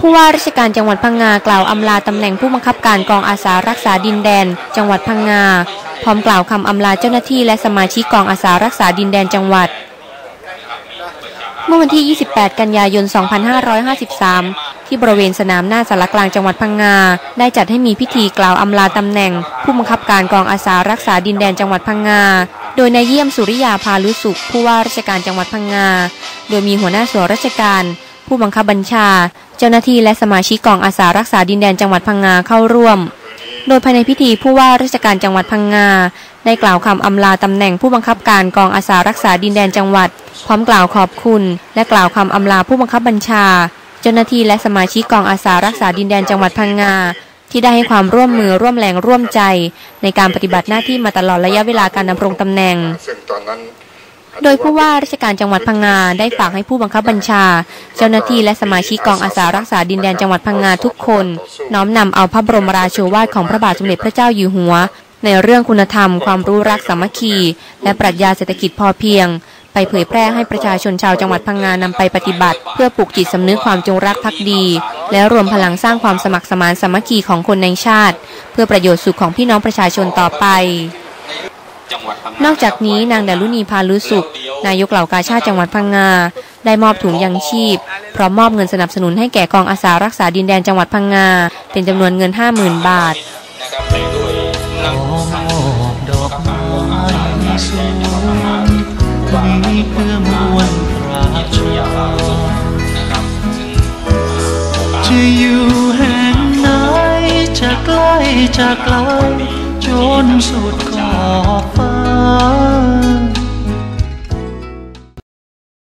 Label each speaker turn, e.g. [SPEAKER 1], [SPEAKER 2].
[SPEAKER 1] ผู้ว่าราชการจังหวัดพังงากล่าวอำลาตำแหน่งผู้บังคับการกองอาสารักษาดินแดน จังหวัดพังงา พร้อมกล่าวคำอำลาเจ้าหน้าที่และสมาชิกกองอาสารักษาดินแดนจังหวัด เมื่อวันที่ 28 กันยายน 2553 ที่บริเวณสนามหน้าสารกลางจังหวัดพังงา ได้จัดให้มีพิธีกล่าวอำลาตำแหน่ง ผู้บังคับการกองอาสารักษาดินแดนจังหวัดพังงา โดยนายเยี่ยมสุริยาพาลุสุขผู้ว่าราชการจังหวัดพังงา โดยมีหัวหน้าส่วนราชการ ผู้บังคับบัญชา เจ้าหน้าที่และสมาชิกกองอาสารักษาดินแดนจังหวัดพังงาเข้าร่วม โดยภายในพิธีผู้ว่าราชการจังหวัดพังงาได้กล่าวคำอำลาตำแหน่งผู้บังคับการกองอาสารักษาดินแดนจังหวัด พร้อมกล่าวขอบคุณ และกล่าวคำอำลาผู้บังคับบัญชา เจ้าหน้าที่และสมาชิกกองอาสารักษาดินแดนจังหวัดพังงาที่ได้ให้ความร่วมมือร่วมแรงร่วมใจ ในการปฏิบัติหน้าที่มาตลอดระยะเวลาการดำรงตำแหน่ง
[SPEAKER 2] ซึ่งตอนนั้น
[SPEAKER 1] โดยผู้ว่าราชการจังหวัดพังงาได้ฝากให้ผู้บังคับบัญชา เจ้าหน้าที่และสมาชิกกองอาสารักษาดินแดนจังหวัดพังงาทุกคน น้อมนำเอาพระบรมราโชวาทของพระบาทสมเด็จพระเจ้าอยู่หัว ในเรื่องคุณธรรม ความรู้รักสามัคคี และปรัชญาเศรษฐกิจพอเพียง ไปเผยแพร่ให้ประชาชนชาวจังหวัดพังงานำไปปฏิบัติ เพื่อปลูกจิตสำนึกความจงรักภักดี และรวมพลังสร้างความสมัครสมานสามัคคีของคนในชาติ เพื่อประโยชน์สุขของพี่น้องประชาชนต่อไป
[SPEAKER 3] น
[SPEAKER 1] อกจากนี้นางดารุณีพาลุสุข นายกเหล่ากาชาติจังหวัดพังงา ได้มอบถุงยังชีพ พร้อมมอบเงินสนับสนุนให้แก่กองอาสารักษาดินแดนจังหวัดพังงา เป็นจำนวนเงิน 50,000 บาท
[SPEAKER 3] นะครับไปด้วยนัก
[SPEAKER 4] ขอ
[SPEAKER 3] สัง
[SPEAKER 4] มอบดอกไม้สวงนี้เพื่อมวลประชา
[SPEAKER 3] นะครับซึ่ง
[SPEAKER 4] จะอยู่แห่งไหนจะใกล้จะไกลจนสุดขอบฟ้า